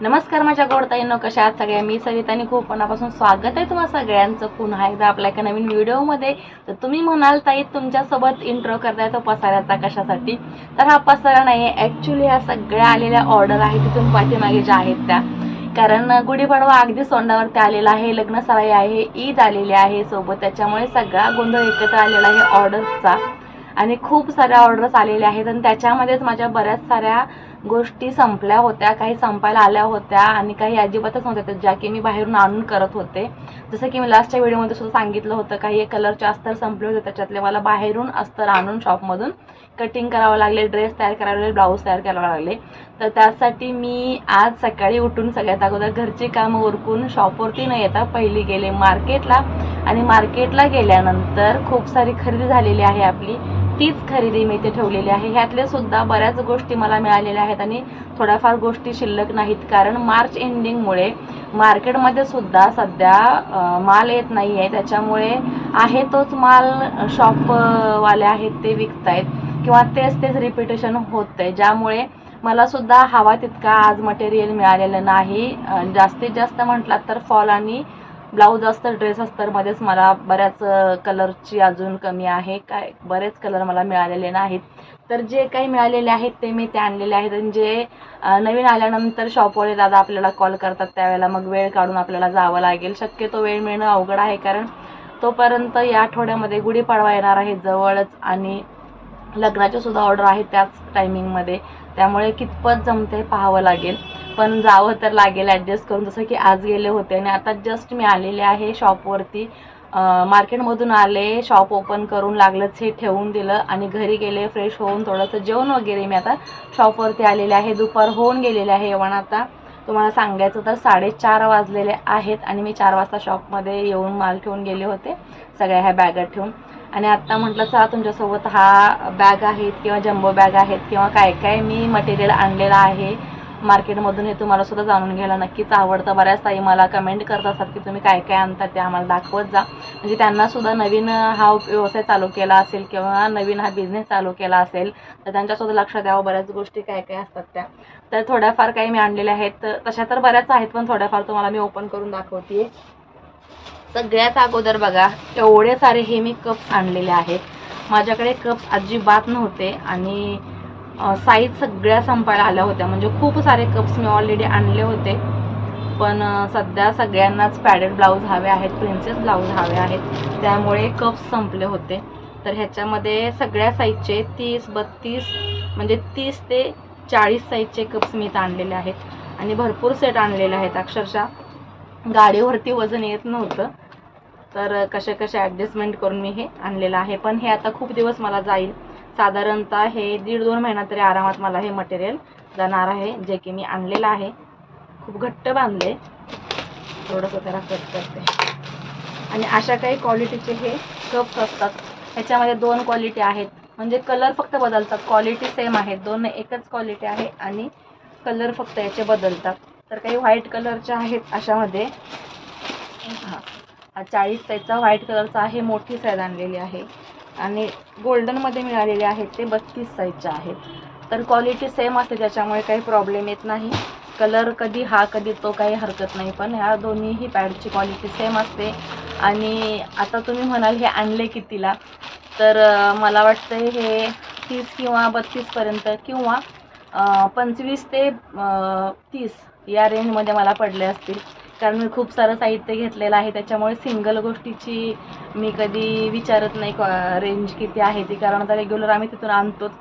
नमस्कार माझ्या गोडताईंनो कशा आहात सगळ्या? मी सवितानी खूप मनापासून स्वागत आहे तुम्हा सगळ्यांचं. पुन्हा एकदा आपल्या एका नवीन व्हिडिओमध्ये. तर तुम्ही म्हणाल ताई तुमच्यासोबत इंट्रो करताय तो पसाऱ्याचा कशासाठी? तर हा पसारा नाही आहे ॲक्च्युली ह्या सगळ्या आलेल्या ऑर्डर आहेत तिथून पाठीमागे ज्या आहेत त्या. कारण गुढीपाडवा अगदी सोंडावरती आलेला आहे लग्न सराई आहे ईद आलेली आहे सोबत. त्याच्यामुळे सगळा गोंधळ एकत्र आलेला आहे ऑर्डर्सचा आणि खूप साऱ्या ऑर्डर्स आलेल्या आहेत आणि त्याच्यामध्येच माझ्या बऱ्याच साऱ्या गोष्टी संपल्या होत्या काही संपायला आल्या होत्या आणि काही अजिबातच नव्हत्या ज्या की मी बाहेरून आणून करत होते. जसं की मी लास्टच्या व्हिडिओमध्ये सुद्धा सांगितलं होतं काही कलरचे अस्तर संपले होते त्याच्यातले मला बाहेरून अस्तर आणून शॉपमधून कटिंग करावं लागले ड्रेस तयार करावे लागले ब्लाऊज तयार करावे लागले. तर त्यासाठी मी आज सकाळी उठून सगळ्यात अगोदर घरची कामं उरकून शॉपवरती न येता पहिली गेले मार्केटला आणि मार्केटला गेल्यानंतर खूप सारी खरेदी झालेली आहे आपली. तीच खरेदी मी इथे ठेवलेली आहे. ह्यातले सुद्धा बऱ्याच गोष्टी मला मिळालेल्या आहेत आणि थोड्याफार गोष्टी शिल्लक नाहीत. कारण मार्च एंडिंगमुळे मार्केटमध्ये सुद्धा सध्या माल येत नाही आहे त्याच्यामुळे आहे तोच माल शॉपवाले आहेत ते विकतायत किंवा तेच तेच रिपिटेशन होत आहे ज्यामुळे मला सुद्धा हवा तितका आज मटेरियल मिळालेलं नाही. जास्तीत जास्त म्हटलात तर फॉल आणि ब्लाऊज असतं ड्रेस अस्तरमध्येच मला बऱ्याच कलरची अजून कमी आहे. काय बरेच कलर मला मिळालेले नाहीत. तर जे काही मिळालेले आहेत ते मी ते आणलेले आहेत. आणि जे नवीन आल्यानंतर शॉपवाले दादा आपल्याला कॉल करतात त्यावेळेला मग वेळ काढून आपल्याला जावं लागेल. शक्यतो वेळ मिळणं अवघड आहे कारण तोपर्यंत या आठवड्यामध्ये गुढीपाडवा येणार आहे जवळच आणि लग्नाच्या सुद्धा ऑर्डर आहेत त्याच टायमिंगमध्ये त्यामुळे कितपत जमते पाहावं लागेल. पण जावं तर लागेल ॲडजस्ट करून जसं की आज गेले होते आणि आता जस्ट मी आलेले आहे शॉपवरती मार्केटमधून आले शॉप ओपन करून लागलंच हे ठेवून दिलं आणि घरी गेले फ्रेश होऊन थोडंसं जेवण वगैरे मी आता शॉपवरती आलेले आहे. दुपार होऊन गेलेले आहे पण आता. तुम्हाला सांगायचं तर साडेचार वाजलेले आहेत आणि मी चार वाजता शॉपमध्ये येऊन माल ठेवून गेले होते. सगळ्या ह्या बॅगात ठेवून. आणि आत्ता म्हटलं चला तुमच्यासोबत हा बॅग आहेत किंवा जम्बो बॅग आहेत किंवा काय काय मी मटेरियल आणलेलं आहे. मार्केटमधून हे तुम्हाला सुद्धा जाणून घ्यायला नक्कीच आवडतं. बऱ्याच ताई मला कमेंट करत असतात की तुम्ही काय काय आणतात ते आम्हाला दाखवत जा. म्हणजे त्यांना सुद्धा नवीन हा व्यवसाय चालू केला असेल किंवा नवीन हा बिझनेस चालू केला असेल तर त्यांच्यासुद्धा लक्ष द्यावं. बऱ्याच गोष्टी काय काय असतात त्या. तर थोड्याफार काही मी आणलेल्या आहेत. तर तशा तर बऱ्याच आहेत पण थोड्याफार तुम्हाला मी ओपन करून दाखवते सगळ्यात अगोदर बघा एवढे सारे हे मी कप्स आणलेले आहेत. माझ्याकडे कप्स अजिबात नव्हते आणि साईज सगळ्या संपायला आल्या होत्या. म्हणजे खूप सारे कप्स मी ऑलरेडी आणले होते. पण सध्या सगळ्यांनाच पॅडेड ब्लाऊज हवे आहेत प्रिन्सेस ब्लाऊज हवे आहेत. त्यामुळे कप्स संपले होते. तर ह्याच्यामध्ये सगळ्या साईजचे तीस बत्तीस म्हणजे तीस ते चाळीस साईजचे कप्स मी इथं आणलेले आहेत. आणि भरपूर सेट आणलेले आहेत अक्षरशः. गाडीवरती वजन येत नव्हतं. तर कसे कसे ॲडजस्टमेंट करून मी हे आणलेलं आहे. पण हे आता खूप दिवस मला जाईल. साधारणतः हे दीड दोन महिना तरी आरामात मला हे मटेरियल जाणार आहे जे की मी आणलेलं आहे. खूप घट्ट बांधले थोडंसं त्याला कट करते. आणि अशा काही क्वालिटीचे हे कप्स असतात. ह्याच्यामध्ये दोन क्वालिटी आहेत. म्हणजे कलर फक्त बदलतात. क्वालिटी सेम आहेत. दोन एकच क्वालिटी आहे आणि कलर फक्त याचे बदलतात. तर काही व्हाईट कलरच्या आहेत अशामध्ये. हा. चाळीस साईजचा व्हाईट कलरचा आहे मोठी साईज आणलेली आहे. आणि गोल्डनमध्ये मिळालेले आहेत ते बत्तीस साईजच्या आहेत. तर क्वालिटी सेम असते त्याच्यामुळे काही प्रॉब्लेम येत नाही. कलर कधी हा कधी तो काही हरकत नाही पण ह्या दोन्हीही पॅडची क्वालिटी सेम असते. आणि आता तुम्ही म्हणाल हे आणले कितीला? तर मला वाटतं हे तीस किंवा बत्तीसपर्यंत किंवा पंचवीस ते तीस या रेंजमध्ये मला पडले असतील. कारण मी खूप सारं साहित्य घेतलेलं आहे. त्याच्यामुळे सिंगल गोष्टीची मी कधी विचारत नाही रेंज किती आहे ती. कारण आता रेग्युलर आम्ही तिथून आणतोच.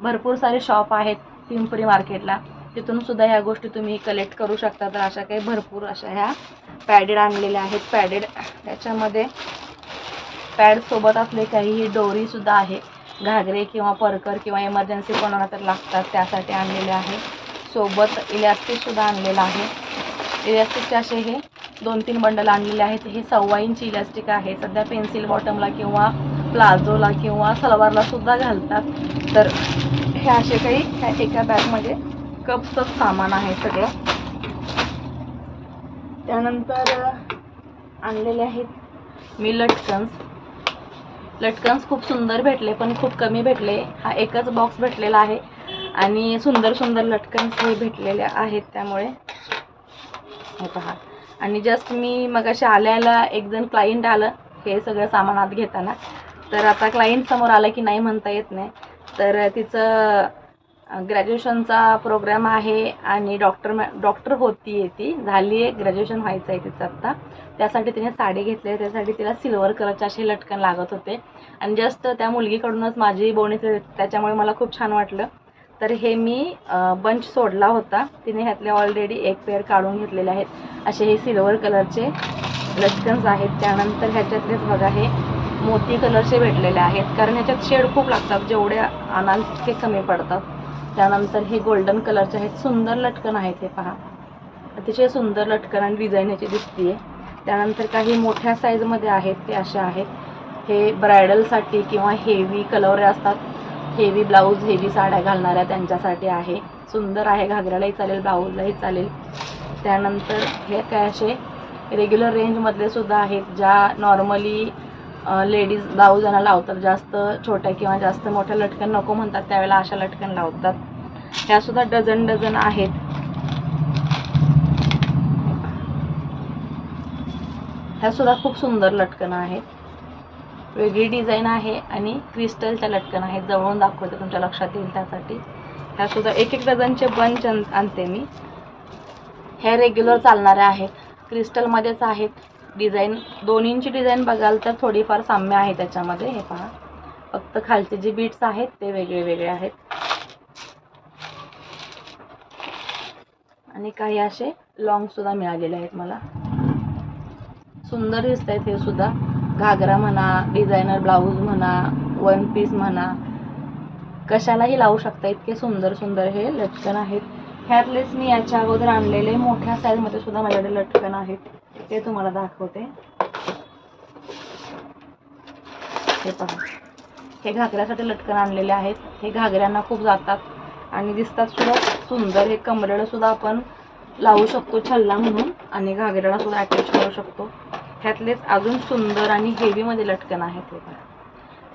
भरपूर सारे शॉप आहेत पिंपरी मार्केटला तिथून सुद्धा ह्या गोष्टी तुम्ही कलेक्ट करू शकता. तर अशा काही भरपूर अशा ह्या पॅडेड आणलेल्या आहेत. पॅडेड त्याच्यामध्ये पॅडसोबत असले काही डोरीसुद्धा आहे. घागरे किंवा परकर किंवा इमर्जन्सी कोणाला तर लागतात त्यासाठी आणलेले आहे. सोबत इलॅस्टिक सुद्धा आणलेलं आहे. इलॅस्टिकचे असे हे दोन तीन बंडल आणलेले आहेत. हे सव्वा इंच इलॅस्टिक आहे. सध्या पेन्सिल बॉटमला किंवा प्लाझोला किंवा सलवारला सुद्धा घालतात. तर हे असे काही ह्या एका बॅगमध्ये कपचं सामान आहे सगळं. त्यानंतर आणलेले आहेत मी लटकन्स. लटकन्स खूप सुंदर भेटले पण खूप कमी भेटले. हा एकच बॉक्स भेटलेला आहे. आणि सुंदर सुंदर लटकन हे भेटलेले आहेत त्यामुळे. हे पहा. आणि जस्ट मी मग अशा आल्याला एक जण क्लायंट आलं हे सगळं सामान आत घेताना. तर आता क्लायंट समोर आलं की नाही म्हणता येत नाही. तर तिचं ग्रॅज्युएशनचा प्रोग्राम आहे आणि डॉक्टर मॅ डॉक्टर होती आहे ती. झाली आहे ग्रॅज्युएशन व्हायचं आहे तिचं आत्ता त्यासाठी तिने साडी घेतली आहे. त्यासाठी तिला सिल्वर कलरचे असे लटकन लागत होते. आणि जस्ट त्या मुलगीकडूनच माझी बोणी त्याच्यामुळे मला खूप छान वाटलं. तर हे मी बंच सोडला होता. तिने ह्यातले ऑलरेडी एक पेअर काढून घेतलेले आहेत. असे हे सिल्वर कलरचे लटकन्स आहेत. त्यानंतर ह्याच्यातलेच बघा हे मोती कलरचे भेटलेले आहेत. कारण ह्याच्यात शेड खूप लागतात. जेवढे आणाल तितके कमी पडतात. त्यानंतर हे गोल्डन कलरचे आहेत. सुंदर लटकन आहेत हे पहा. अतिशय सुंदर लटकन आणि डिझाईन ह्याची दिसतीये. त्यानंतर काही मोठ्या साईजमध्ये आहेत. ते असे आहेत. हे ब्रायडलसाठी किंवा हेवी कलर असतात. हेवी ब्लाऊज हेवी साड्या घालणाऱ्या त्यांच्यासाठी आहे. सुंदर आहे घागऱ्यालाही चालेल ब्लाऊजलाही चालेल. त्यानंतर हे काय असे रेग्युलर रेंजमधले सुद्धा आहेत ज्या नॉर्मली लेडीज ब्लाऊजांना लावतात जास्त छोट्या किंवा जास्त मोठ्या लटकन नको म्हणतात त्यावेळेला अशा लटकन लावतात. ह्यासुद्धा डझन डझन आहेत. ह्यासुद्धा खूप सुंदर लटकन आहेत. वेगळी डिझाईन आहे आणि क्रिस्टलच्या लटकन आहेत जवळून दाखवते तुमच्या लक्षात येईल त्यासाठी. ह्या सुद्धा एक एक डझनचे बंच आणते मी. ह्या रेग्युलर चालणाऱ्या आहेत. क्रिस्टलमध्येच आहेत. डिझाईन दोन्हींची डिझाईन बघाल तर थोडीफार साम्य आहे त्याच्यामध्ये. हे पहा. फक्त खालचे जे बीट्स आहेत ते वेगळे वेगळे आहेत. आणि काही असे लॉंग सुद्धा मिळालेले आहेत मला. सुंदर दिसत आहेत हे सुद्धा. घागरा म्हणा डिझायनर ब्लाऊज म्हणा वन पीस म्हणा कशालाही लावू शकता. इतके सुंदर सुंदर हे लटकन आहेत. ह्यातलेच मी याच्या अगोदर आणलेले मोठ्या साईजमध्ये सुद्धा माझ्याकडे लटकन आहेत. ते तुम्हाला दाखवते. हे पहा. हे घागऱ्यासाठी लटकन आणलेले आहेत. हे घागऱ्यांना खूप जातात आणि दिसतात सुद्धा सुंदर. हे कमरेला सुद्धा आपण लावू शकतो छल्ला म्हणून आणि घागऱ्याला सुद्धा अटॅच करू शकतो. ह्यातलेच अजून सुंदर आणि हेवीमध्ये लटकन आहेत हे बघा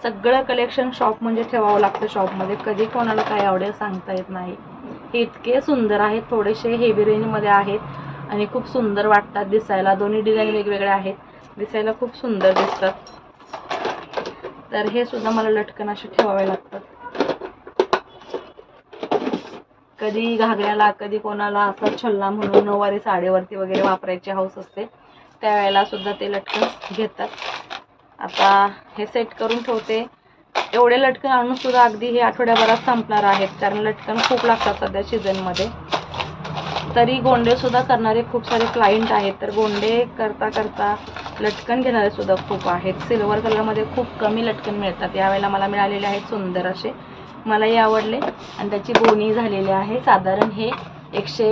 सगळं कलेक्शन शॉप म्हणजे ठेवावं लागतं शॉपमध्ये कधी कोणाला काय आवडेल सांगता येत नाही. हे इतके सुंदर आहेत थोडेसे हेवी रेंजमध्ये आहेत आणि खूप सुंदर वाटतात दिसायला. दोन्ही डिझाईन वेगवेगळे आहेत. दिसायला खूप सुंदर दिसतात. तर हे सुद्धा मला लटकन असे ठेवावे लागतात. कधी घागऱ्याला कधी कोणाला असं छल्ला म्हणून नऊवारी साडीवरती वगैरे वापरायची हौस असते. त्यावेळेला सुद्धा ते लटकन घेतात. आता हे सेट करून ठेवते. एवढे लटकन आणून सुद्धा अगदी हे आठवड्याभरात संपणार आहेत. कारण लटकन खूप लागतात सध्या सीझनमध्ये तरी गोंडे सुद्धा करणारे खूप सारे क्लायंट आहेत. तर गोंडे करता करता लटकन घेणारे सुद्धा खूप आहेत. सिल्वर कलरमध्ये खूप कमी लटकन मिळतात. यावेळेला मला मिळालेले आहेत सुंदर असे. मलाही आवडले. आणि त्याची बोनी झालेली आहे. साधारण हे एकशे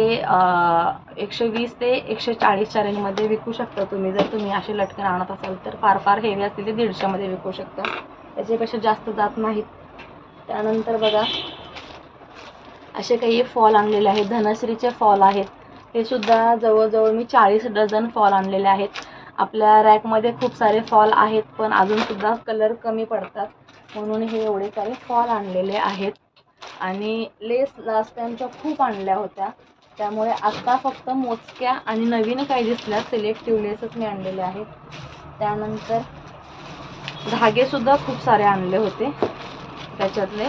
एकशे वीस ते एकशे चाळीसच्या रेंजमध्ये विकू शकता तुम्ही. जर तुम्ही असे लटकन आणत असाल तर फार फार हेवी असतील ते दीडशेमध्ये विकू शकता. त्याच्यापेक्षा जास्त जात नाहीत. त्यानंतर बघा असे काही फॉल आणलेले आहेत. धनश्रीचे फॉल आहेत. हे सुद्धा जवळजवळ मी चाळीस डझन फॉल आणलेले आहेत. आपल्या रॅकमध्ये खूप सारे फॉल आहेत पण अजूनसुद्धा कलर कमी पडतात. म्हणून हे एवढे सारे फॉल आणलेले आहेत. आणि लेस लास्ट टाईमच्या खूप आणल्या होत्या. त्यामुळे आत्ता फक्त मोजक्या आणि नवीन काही दिसल्या सिलेक्टिव्ह लेसच मी आणलेले आहेत. त्यानंतर धागेसुद्धा खूप सारे आणले होते. त्याच्यातले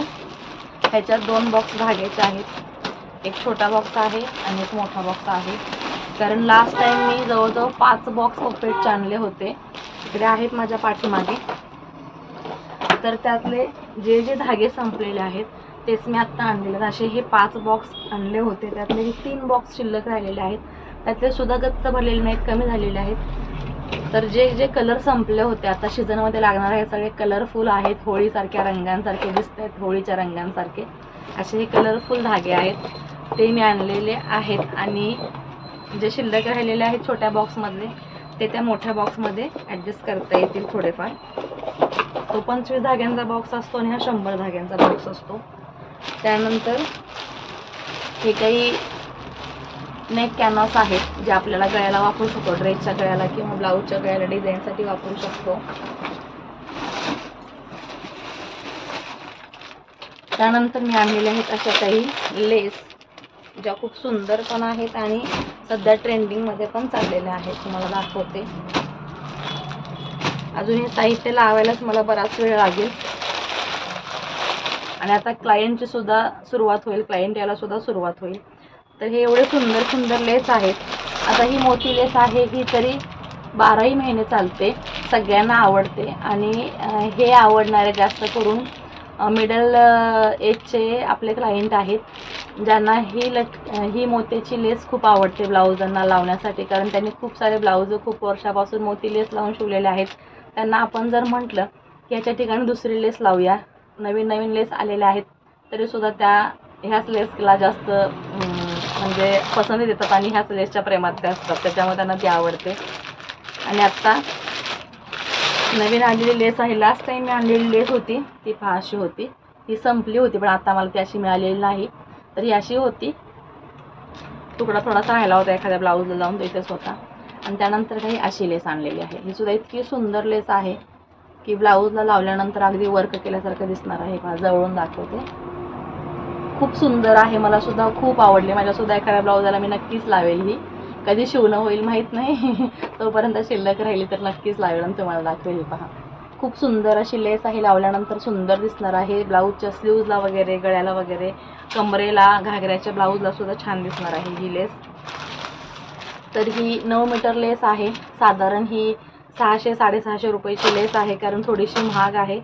ह्याच्यात दोन बॉक्स धागेचे आहेत. एक छोटा बॉक्स आहे आणि एक मोठा बॉक्स आहे. कारण लास्ट टाईम मी जवळजवळ पाच बॉक्स पपेटचे आणले होते. इकडे आहेत माझ्या पाठीमागे. तर त्यातले जे जे धागे संपलेले आहेत तेच मी आत्ता आणलेले असे हे पाच बॉक्स आणले होते. त्यातले हे तीन बॉक्स शिल्लक राहिलेले आहेत. त्यातले सुद्धा गच्च भरलेले नाहीत कमी झालेले आहेत. तर जे जे कलर संपले होते आता सीझनमध्ये लागणारे हे सगळे कलरफुल आहेत. होळीसारख्या रंगांसारखे दिसत आहेत होळीच्या रंगांसारखे. असे हे कलरफुल धागे आहेत. ते मी आणलेले आहेत. आणि जे शिल्लक राहिलेले आहेत छोट्या बॉक्समधले ते त्या मोठ्या बॉक्समध्ये ॲडजस्ट करता येतील थोडेफार. तो पंचवीस धाग्यांचा बॉक्स असतो आणि हा शंभर धाग्यांचा बॉक्स असतो. त्यानंतर हे काही नेक कॅनॉस आहेत जे आपल्याला गळ्याला वापरू शकतो. ड्रेसच्या गळ्याला किंवा ब्लाऊजच्या गळ्याला डिझाईनसाठी वापरू शकतो. त्यानंतर मी आणलेले आहेत अशा काही लेस ज्या खूप सुंदर पण आहेत आणि सध्या ट्रेंडिंगमध्ये पण चाललेल्या आहेत. तुम्हाला दाखवते. अजून हे साहित्य लावायलाच मला बराच वेळ लागेल. आणि आता क्लायंटची सुद्धा सुरुवात होईल क्लायंट यायला सुद्धा सुरुवात होईल. तर हे एवढे सुंदर सुंदर लेस आहेत. आता ही मोठी लेस आहे ही तरी बाराही महिने चालते सगळ्यांना आवडते. आणि हे आवडणारे जास्त करून मिडल एजचे आपले क्लायंट आहेत ज्यांना ही लट ही मोत्याची लेस खूप आवडते ब्लाऊजांना लावण्यासाठी. कारण त्यांनी खूप सारे ब्लाऊज खूप वर्षापासून मोती लेस लावून शिवलेले आहेत. त्यांना आपण जर म्हटलं की याच्या ठिकाणी दुसरी लेस लावूया नवीन नवीन लेस आलेल्या आहेत. तरीसुद्धा त्या ह्याच लेसला जास्त म्हणजे पसंती देतात आणि ह्याच लेसच्या प्रेमात त्या असतात. त्याच्यामुळे त्यांना ती आवडते. आणि आत्ता नवीन आणलेली लेस आहे. लास्ट टाईम मी आणलेली लेस होती ती पहा होती. ती संपली होती पण आता मला ती अशी मिळालेली नाही. तर ही अशी होती. तुकडा थोडासा राहिला होता एखाद्या ब्लाऊजला लावून तो इथेच होता. आणि त्यानंतर काही अशी लेस आणलेली आहे. ही सुद्धा इतकी सुंदर लेस आहे. की ब्लाऊजला लावल्यानंतर अगदी वर्क केल्यासारखं दिसणार आहे. पहा जवळून दाखवते. खूप सुंदर आहे. मला सुद्धा खूप आवडले. माझ्यासुद्धा एखाद्या ब्लाऊजाला मी नक्कीच लावेल ही. कधी शिवणं होईल माहीत नाही. तोपर्यंत शिल्लक राहिली तर नक्कीच लावेल आणि तुम्हाला दाखवेल. ही पहा. खूप सुंदर अशी लेस आहे. लावल्यानंतर सुंदर दिसणार आहे. ब्लाऊजच्या स्लीवजला वगैरे गळ्याला वगैरे कमरेला घागऱ्याच्या ब्लाऊजला सुद्धा छान दिसणार आहे ही लेस तर ही नऊ मीटर लेस आहे. साधारण ही सहाशे साडेसहाशे रुपयाची लेस आहे कारण थोडीशी महाग आहे.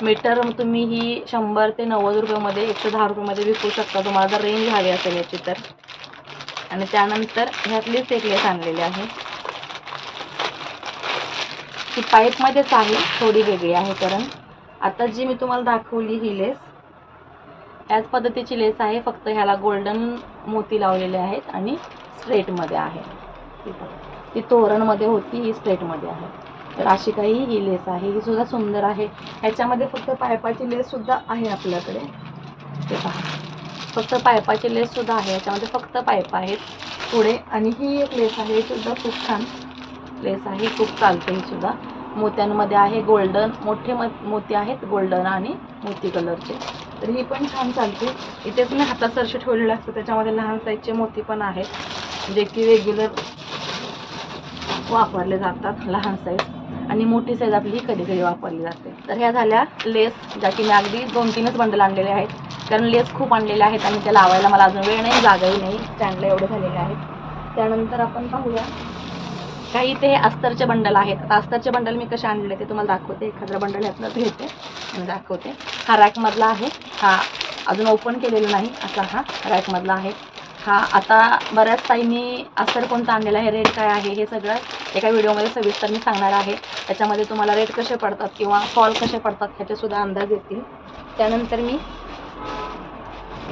मीटर तुम्ही ही शंभर ते नव्वद रुपयामध्ये एकशे दहा रुपयामध्ये विकू शकता. तुम्हाला जर रेंज हवी असेल याची तर. आणि त्यानंतर ह्यातलीच एक लेस आणलेली आहे. ती पाईपमध्येच आहे थोडी वेगळी आहे कारण. आता जी मी तुम्हाला दाखवली ही लेस त्याच पद्धतीची लेस आहे. फक्त ह्याला गोल्डन मोती लावलेले आहेत आणि स्ट्रेटमध्ये आहे. ती तोरणमध्ये होती ही स्ट्रेटमध्ये आहे. तर अशी काही ही लेस आहे ही सुद्धा सुंदर आहे. ह्याच्यामध्ये फक्त पायपाची लेससुद्धा आहे आपल्याकडे. ते पहा. फक्त पायपाची लेससुद्धा आहे. याच्यामध्ये फक्त पायपा आहेत पुढे. आणि ही एक लेस आहे ही सुद्धा खूप छान लेस आहे. खूप चालते ही सुद्धा. मोत्यांमध्ये आहे गोल्डन मोठे म मोती आहेत गोल्डन आणि मोती कलरचे. तर ही पण छान चालते. इथे तुम्ही हातात सरशी ठेवलेलं असतं. त्याच्यामध्ये लहान साईजचे मोती पण आहेत. जे की रेग्युलर वापरले जातात लहान साईज आणि मोठी साईज आपली कधी कधी वापरली जाते. तर ह्या झाल्या लेस ज्या की मी अगदी दोन तीनच बंडल आणलेले आहेत. कारण लेस खूप आणलेले आहेत आणि त्या लावायला मला अजून वेळ नाही जागाही नाही. स्टँडला एवढे झालेले आहेत. त्यानंतर आपण पाहूया. काही ते अस्तरचे बंडल आहेत. आता अस्तरचे बंडल मी कसे आणले ते तुम्हाला दाखवते. एखादं बंडल ह्यातनंच घेते आणि दाखवते. हा रॅकमधला आहे. हा अजून ओपन केलेला नाही असा हा रॅकमधला आहे. हा आता बऱ्याच ताईंनी अस्तर कोणता आणलेला आहे रेट काय आहे हे सगळं एका व्हिडिओमध्ये सविस्तर मी सांगणार आहे. त्याच्यामध्ये तुम्हाला रेट कसे पडतात किंवा फॉल कसे पडतात ह्याचेसुद्धा अंदाज येतील. त्यानंतर मी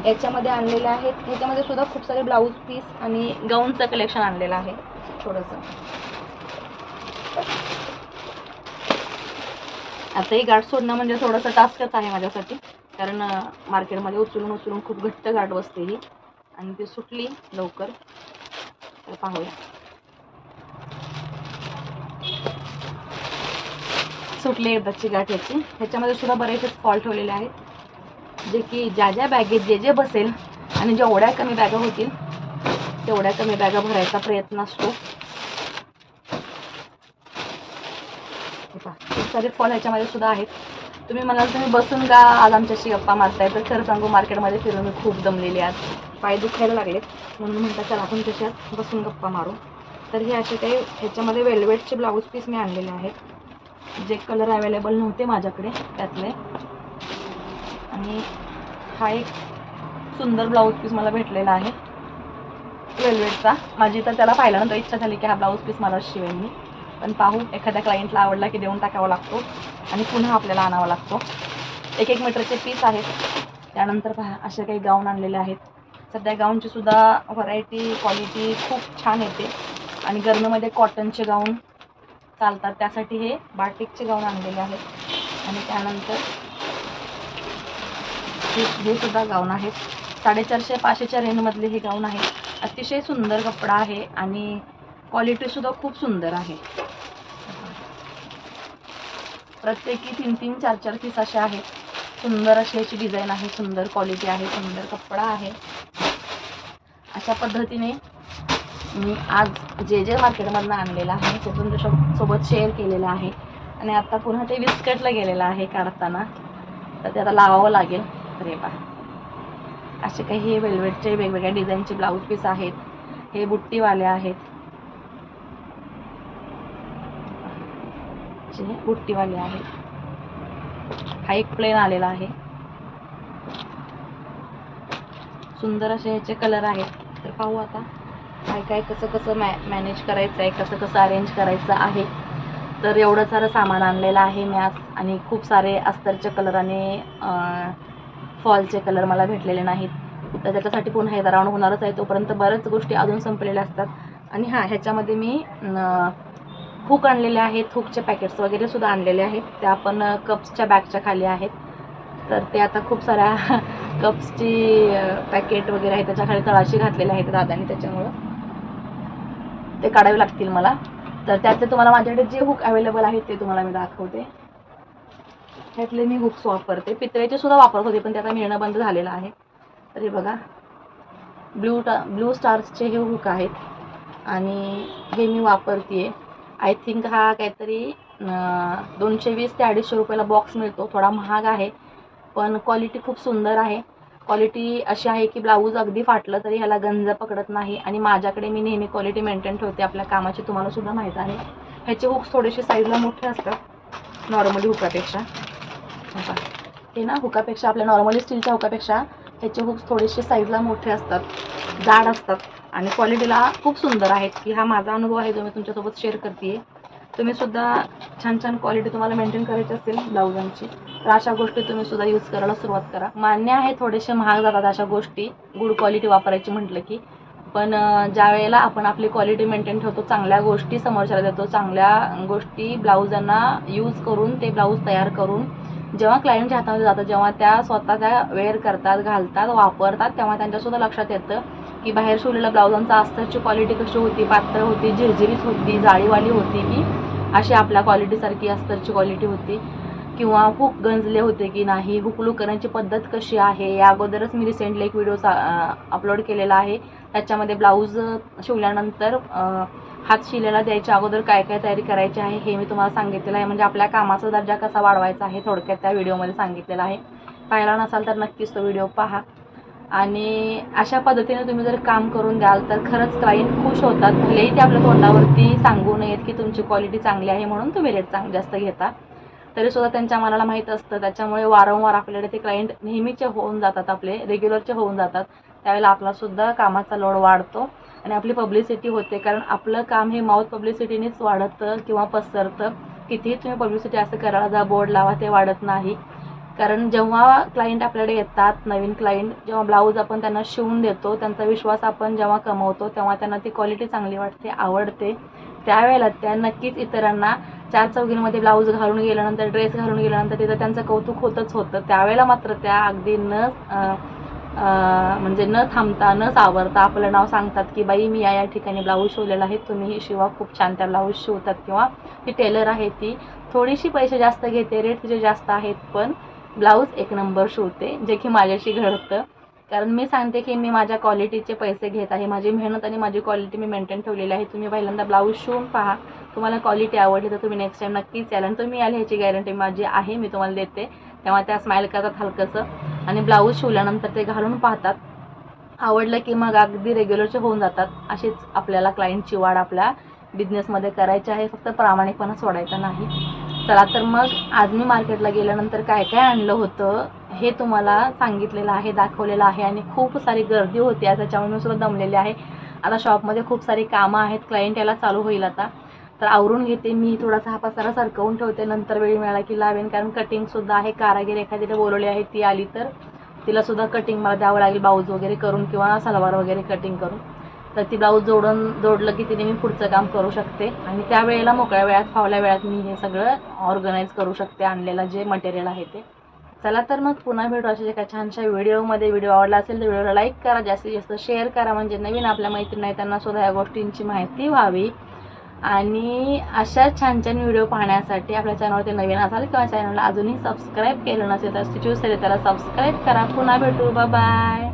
याच्यामध्ये आणलेले आहेत ह्याच्यामध्ये सुद्धा खूप सारे ब्लाऊज पीस आणि गाऊनचं कलेक्शन आणलेलं आहे थोडंसं. आता ही गाठ सोडणं म्हणजे थोडंसं टास्कच आहे माझ्यासाठी कारण मार्केटमध्ये उचलून उचलून खूप घट्ट गाठ बसते ही. आणि ती सुटली लवकर. तर पाहूया. सुटली एकदाची गाठ याची ह्याच्यामध्ये सुद्धा बरेचसे फॉल ठेवलेले आहेत. जे की ज्या ज्या बॅगेत जे जे बसेल आणि जेवढ्या कमी बॅगा होतील तेवढ्या कमी बॅगा भरायचा प्रयत्न असतो. खूप सारे फॉल ह्याच्यामध्ये सुद्धा आहेत. तुम्ही म्हणाल तुम्ही बसून का आज आमच्याशी गप्पा मारताय? तर खरं सांगू मार्केटमध्ये फिरून मी खूप दमलेली आज. पाय दुखायला लागलेत. म्हणून म्हणतात चला आपण तशात बसून गप्पा मारू. तर हे असे काही ह्याच्यामध्ये वेल्वेटचे ब्लाऊज पीस मी आणलेले आहेत. जे कलर अवेलेबल नव्हते माझ्याकडे त्यातले. आणि हा एक सुंदर ब्लाऊज पीस मला भेटलेला आहे. वेल्वेटचा माझी तर त्याला पाहिल्यानंतर इच्छा झाली की हा ब्लाऊज पीस मला शिवेन मी. पण पाहू एखाद्या क्लायंटला आवडला की देऊन टाकावा लागतो आणि पुन्हा आपल्याला आणावा लागतो. एक एक मीटरचे पीस आहेत. त्यानंतर पहा असे काही गाऊन आणलेले आहेत. सध्या गाऊनची सुद्धा व्हरायटी क्वालिटी खूप छान येते. आणि गरमीमध्ये कॉटनचे गाऊन चालतात. त्यासाठी हे बाटिकचे गाऊन आणलेले आहेत. आणि त्यानंतर हे सुद्धा गाऊन आहेत. साडेचारशे पाचशेच्या रेंजमधले हे गाऊन आहेत. अतिशय सुंदर कपडा आहे आणि क्वालिटीसुद्धा खूप सुंदर आहे. प्रत्येकी तीन तीन चार चार पीस असे आहेत. सुंदर अशी याची डिझाईन आहे सुंदर क्वालिटी आहे सुंदर कपडा आहे. अशा पद्धतीने मी आज जे जे मार्केटमधनं आणलेलं आहे ते तुमच्यासोबत शेअर केलेलं आहे. आणि आता पुन्हा ते विस्कटला गेलेलं आहे काढताना. तर ते आता लावावं लागेल. तर असे काही हे वेल्वेटचे वेगवेगळ्या डिझाईनचे ब्लाऊज पीस आहेत. हे बुट्टीवाले आहेत. हे बुट्टीवाले आहेत. हा एक प्लेन आलेला आहे. सुंदर असे ह्याचे कलर आहेत. तर पाहू आता काय काय कसं कसं मॅ मॅनेज करायचं आहे कसं कसं अरेंज करायचं आहे. तर एवढं सारं सामान आणलेलं आहे मी आज. आणि खूप सारे अस्तरच्या कलर आणि फॉलचे कलर मला भेटलेले नाहीत. तर त्याच्यासाठी पुन्हा एकदा राऊंड होणारच आहे तोपर्यंत बऱ्याच गोष्टी अजून संपलेल्या असतात. आणि हां ह्याच्यामध्ये मी हुक आणलेले आहेत हुकचे पॅकेट्स वगैरे सुद्धा आणलेले आहेत. त्या आपण कप्सच्या बॅगच्या खाली आहेत. तर ते आता खूप साऱ्या कप्सची पॅकेट वगैरे आहे त्याच्याखाली तळाशी घातलेले आहेत दादाने त्याच्यामुळं. ते काढावे लागतील मला. तर त्यातले तुम्हाला माझ्याकडे जे हुक अवेलेबल आहेत ते तुम्हाला मी दाखवते. ह्यातले मी हुक्स वापरते. पितळेचे सुद्धा वापरत होते पण ते आता मिळणं बंद झालेलं आहे. तर हे बघा. ब्लू टा ब्लू स्टार्सचे हे हुक आहेत. आणि हे मी वापरते आय थिंक हा काहीतरी दोनशे वीस ते अडीचशे रुपयाला बॉक्स मिळतो. थोडा महाग आहे पण क्वालिटी खूप सुंदर आहे. क्वालिटी अशी आहे की ब्लाऊज अगदी फाटलं तरी ह्याला गंज पकडत नाही आणि माझ्याकडे मी नेहमी क्वालिटी मेंटेन ठेवते. आपल्या कामाची तुम्हाला सुद्धा माहीत आहे. ह्याचे हुक्स थोडेसे साईजला मोठे असतात नॉर्मली हुकापेक्षा बघा. हे ना हुकापेक्षा आपल्या नॉर्मली स्टीलच्या हुकापेक्षा ह्याचे हुक्स थोडेसे साईजला मोठे असतात. जाड असतात. आणि क्वालिटीला खूप सुंदर आहेत की हा माझा अनुभव आहे जो मी तुमच्यासोबत शेअर करते तुम्ही सुद्धा छान छान क्वालिटी तुम्हाला मेंटेन करायची असेल ब्लाऊजांची तर अशा गोष्टी तुम्ही सुद्धा यूज करायला सुरुवात करा. मान्य आहे थोडेसे महाग जातात अशा गोष्टी गुड क्वालिटी वापरायची म्हटलं की पण ज्या वेळेला आपण आपली क्वालिटी मेंटेन ठेवतो चांगल्या गोष्टी समोरच्याला देतो चांगल्या गोष्टी ब्लाऊजांना यूज करून ते ब्लाऊज तयार करून जेव्हा क्लायंटच्या हातामध्ये जातं जेव्हा त्या स्वतः त्या वेअर करतात घालतात वापरतात तेव्हा त्यांच्यासुद्धा लक्षात येतं की बाहेर शिवलेल्या ब्लाऊजांचा अस्तरची क्वालिटी कशी होती पातळ होती झिरझिरीच होती जाळीवाली होती की अशी आपल्या क्वालिटीसारखी अस्तरची क्वालिटी होती. किंवा हुक गंजले होते की नाही हुकलू करण्याची पद्धत कशी आहे या अगोदरच मी रिसेंटली एक व्हिडिओ अपलोड केलेला आहे. त्याच्यामध्ये ब्लाऊज शिवल्यानंतर हात शिलेला द्यायच्या अगोदर काय काय तयारी करायची आहे हे मी तुम्हाला सांगितलेलं आहे. म्हणजे आपल्या कामाचा दर्जा कसा वाढवायचा आहे थोडक्यात त्या व्हिडिओमध्ये सांगितलेलं आहे. पाहिला नसाल तर नक्कीच तो व्हिडिओ पहा. आणि अशा पद्धतीने तुम्ही जर काम करून द्याल तर खरंच क्लायंट खुश होतात. भलेही ते आपल्या तोंडावरती सांगू नयेत की तुमची क्वालिटी चांगली आहे म्हणून तुम्ही रेट चांग जास्त घेता. तरीसुद्धा त्यांच्या मनाला माहीत असतं. त्याच्यामुळे वारंवार आपल्याकडे ते क्लायंट नेहमीचे होऊन जातात आपले रेग्युलरचे होऊन जातात. त्यावेळेला आपलासुद्धा कामाचा लोड वाढतो आणि आपली पब्लिसिटी होते. कारण आपलं काम हे माउथ पब्लिसिटीनेच वाढतं किंवा पसरतं. कितीही तुम्ही पब्लिसिटी असं करायला जा बोर्ड लावा ते वाढत नाही. कारण जेव्हा क्लायंट आपल्याकडे येतात नवीन क्लायंट जेव्हा ब्लाऊज आपण त्यांना शिवून देतो त्यांचा विश्वास आपण जेव्हा कमवतो तेव्हा त्यांना ती क्वालिटी चांगली वाटते आवडते. त्यावेळेला त्या नक्कीच इतरांना चार चौघींमध्ये ब्लाऊज घालून गेल्यानंतर ड्रेस घालून गेल्यानंतर तिथं त्यांचं कौतुक होतच होतं. त्यावेळेला मात्र त्या अगदी न म्हणजे न थांबता न सावरता आपलं नाव सांगतात की बाई मी या या ठिकाणी ब्लाऊज शिवलेला आहे तुम्ही शिवा खूप छान त्या ब्लाऊज शिवतात. किंवा ती टेलर आहे ती थोडीशी पैसे जास्त घेते रेट तिचे जास्त आहेत पण ब्लाऊज एक नंबर शिवते जे की माझ्याशी घडतं. कारण मी सांगते की मी माझ्या क्वालिटीचे पैसे घेत आहे माझी मेहनत आणि माझी क्वालिटी मी मेंटेन ठेवलेली आहे. तुम्ही पहिल्यांदा ब्लाऊज शिवून पहा. तुम्हाला क्वालिटी आवडली तर तुम्ही नेक्स्ट टाईम नक्कीच याल. आणि तुम्ही याल ह्याची गॅरंटी माझी आहे मी तुम्हाला देते. तेव्हा त्या स्माईल करतात हलकंसं. आणि ब्लाऊज शिवल्यानंतर ते घालून पाहतात. आवडलं की मग अगदी रेग्युलरचे होऊन जातात. अशीच आपल्याला क्लायंटची वाढ आपल्या बिझनेसमध्ये करायची आहे. फक्त प्रामाणिकपणा सोडायचा नाही. चला तर मग आज मी मार्केटला गेल्यानंतर काय काय आणलं होतं हे तुम्हाला सांगितलेलं आहे दाखवलेलं आहे आणि खूप सारी गर्दी होती आज त्याच्यामुळे मी सुद्धा दमलेले आहे. आता शॉपमध्ये खूप सारी कामं आहेत. क्लायंट याला चालू होईल आता. तर आवरून घेते मी. थोडासा हा पसारा सरकवून ठेवते. नंतर वेळ मिळाला की लावेन. कारण कटिंगसुद्धा आहे. कारागीर एखादी बोलवली आहे ती आली तर तिलासुद्धा कटिंग मला द्यावं लागेल. ब्लाऊज वगैरे करून किंवा सलवार वगैरे कटिंग करून. तर ती ब्लाऊज जोडून जोडलं की तिने मी पुढचं काम करू शकते. आणि त्या वेळेला मोकळ्या वेळात फावल्या वेळात मी हे सगळं ऑर्गनाईज करू शकते आणलेलं जे मटेरियल आहे ते. चला तर मग पुन्हा भेटू अशा एका छानशा व्हिडिओमध्ये व्हिडिओ आवडला असेल तर व्हिडिओला लाईक करा जास्तीत जास्त शेअर करा. म्हणजे नवीन आपल्या मैत्रिणी आहे त्यांना सुद्धा या गोष्टींची माहिती व्हावी. आणि अशा छान छान व्हिडिओ पाहण्यासाठी आपल्या चॅनलवरती नवीन असाल किंवा चॅनलला अजूनही सबस्क्राईब केलं नसेल तर चूज त्याला सबस्क्राईब करा. पुन्हा भेटू. बाय